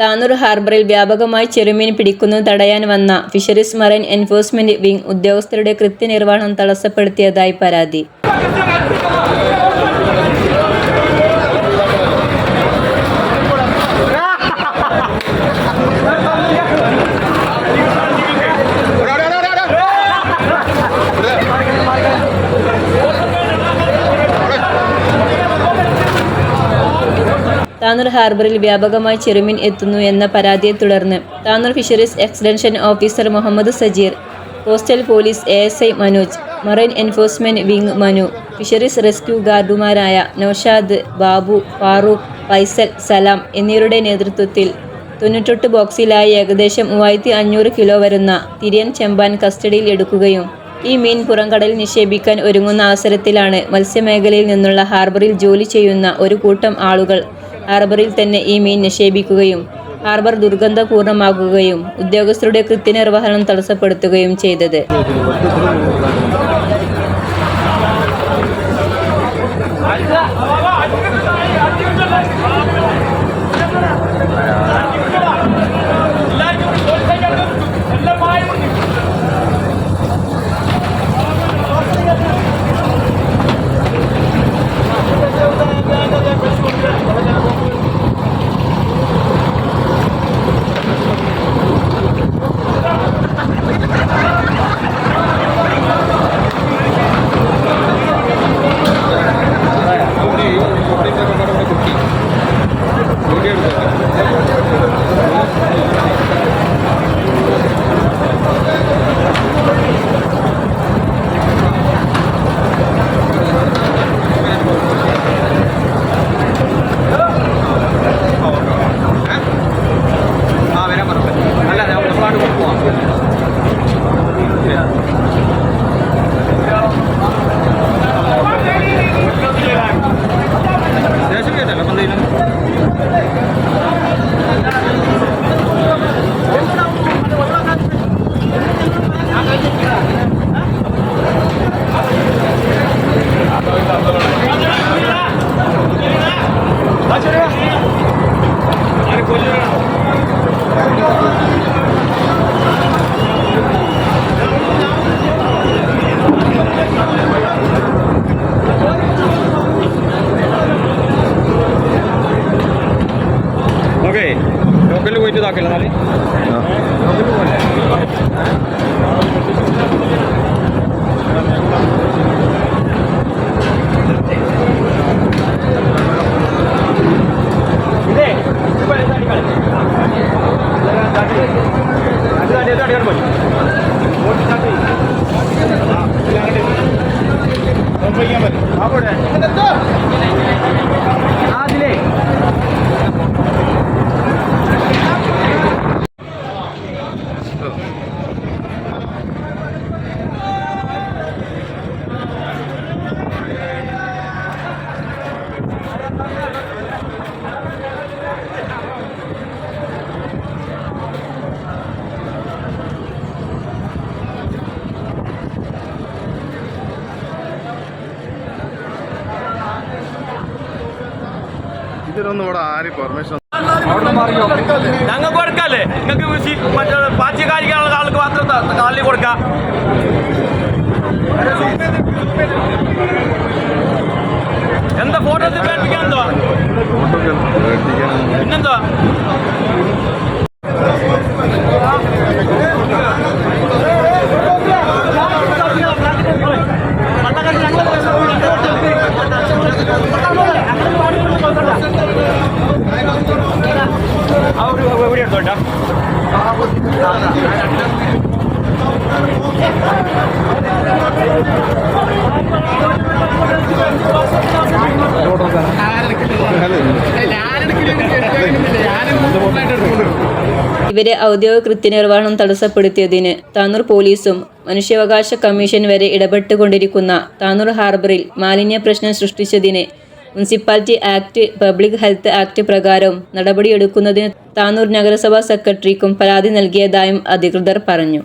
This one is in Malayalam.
താനൂർ ഹാർബറിൽ വ്യാപകമായി ചെറുമീൻ പിടിക്കുന്നത് തടയാൻ വന്ന ഫിഷറീസ് മറൈൻ എൻഫോഴ്സ്മെന്റ് വിംഗ് ഉദ്യോഗസ്ഥരുടെ കൃത്യനിർവഹണം തടസ്സപ്പെടുത്തിയതായി പരാതി. താനൂർ ഹാർബറിൽ വ്യാപകമായി ചെറുമീൻ എത്തുന്നു എന്ന പരാതിയെ തുടർന്ന് Tanur fisheries extension officer Muhammad Sajeer coastal police A S I Manoj marine enforcement wing Manu fisheries rescue ഗാർഡുമാരായ Naushad Babu Farooq Faisal Salam എന്നിവരുടെ നേതൃത്വത്തിൽ തൊണ്ണൂറ്റെട്ട് ബോക്സിലായി ഏകദേശം മൂവായിരത്തി അഞ്ഞൂറ് കിലോ വരുന്ന തിരിയൻ ചെമ്പാൻ കസ്റ്റഡിയിൽ എടുക്കുകയും ഈ മീൻ പുറംകടലിൽ നിക്ഷേപിക്കാൻ ഒരുങ്ങുന്ന അവസരത്തിലാണ് മത്സ്യമേഖലയിൽ നിന്നുള്ള ഹാർബറിൽ ജോലി ചെയ്യുന്ന ഒരു കൂട്ടം ആളുകൾ ഹാർബറിൽ തന്നെ ഈ മീൻ നിക്ഷേപിക്കുകയും ഹാർബർ ദുർഗന്ധപൂർണമാക്കുകയും ഉദ്യോഗസ്ഥരുടെ കൃത്യനിർവഹണം തടസ്സപ്പെടുത്തുകയും ചെയ്തത്. here. ലോക്കലിൽ പോയിട്ട് ഇതാക്കില്ല എന്നാൽ ലോക്കലിൽ പോലെ ഇതിനൊന്നും ഇവിടെ ആരും പെർമിഷൻ ഞങ്ങൾക്ക് കൊടുക്കല്ലേ? നിങ്ങൾക്ക് മറ്റേ പാർട്ടി കാര്യങ്ങളുള്ള ആൾക്ക് മാത്രം കാലിൽ കൊടുക്കാം. എന്താ ഫോട്ടോ പേടിപ്പിക്കാൻ പിന്നെന്തുവാ? ഇവരെ ഔദ്യോഗിക കൃത്യനിർവഹണം തടസ്സപ്പെടുത്തിയതിന് താനൂർ പോലീസും മനുഷ്യാവകാശ കമ്മീഷൻ വരെ ഇടപെട്ടുകൊണ്ടിരിക്കുന്ന താനൂർ ഹാർബറിൽ മാലിന്യ പ്രശ്നം സൃഷ്ടിച്ചതിന് municipality act public health act പ്രകാരം നടപടിയെടുക്കുന്നതിന് താനൂർ നഗരസഭാ സെക്രട്ടറിക്കും പരാതി നൽകിയതായും അധികൃതർ പറഞ്ഞു.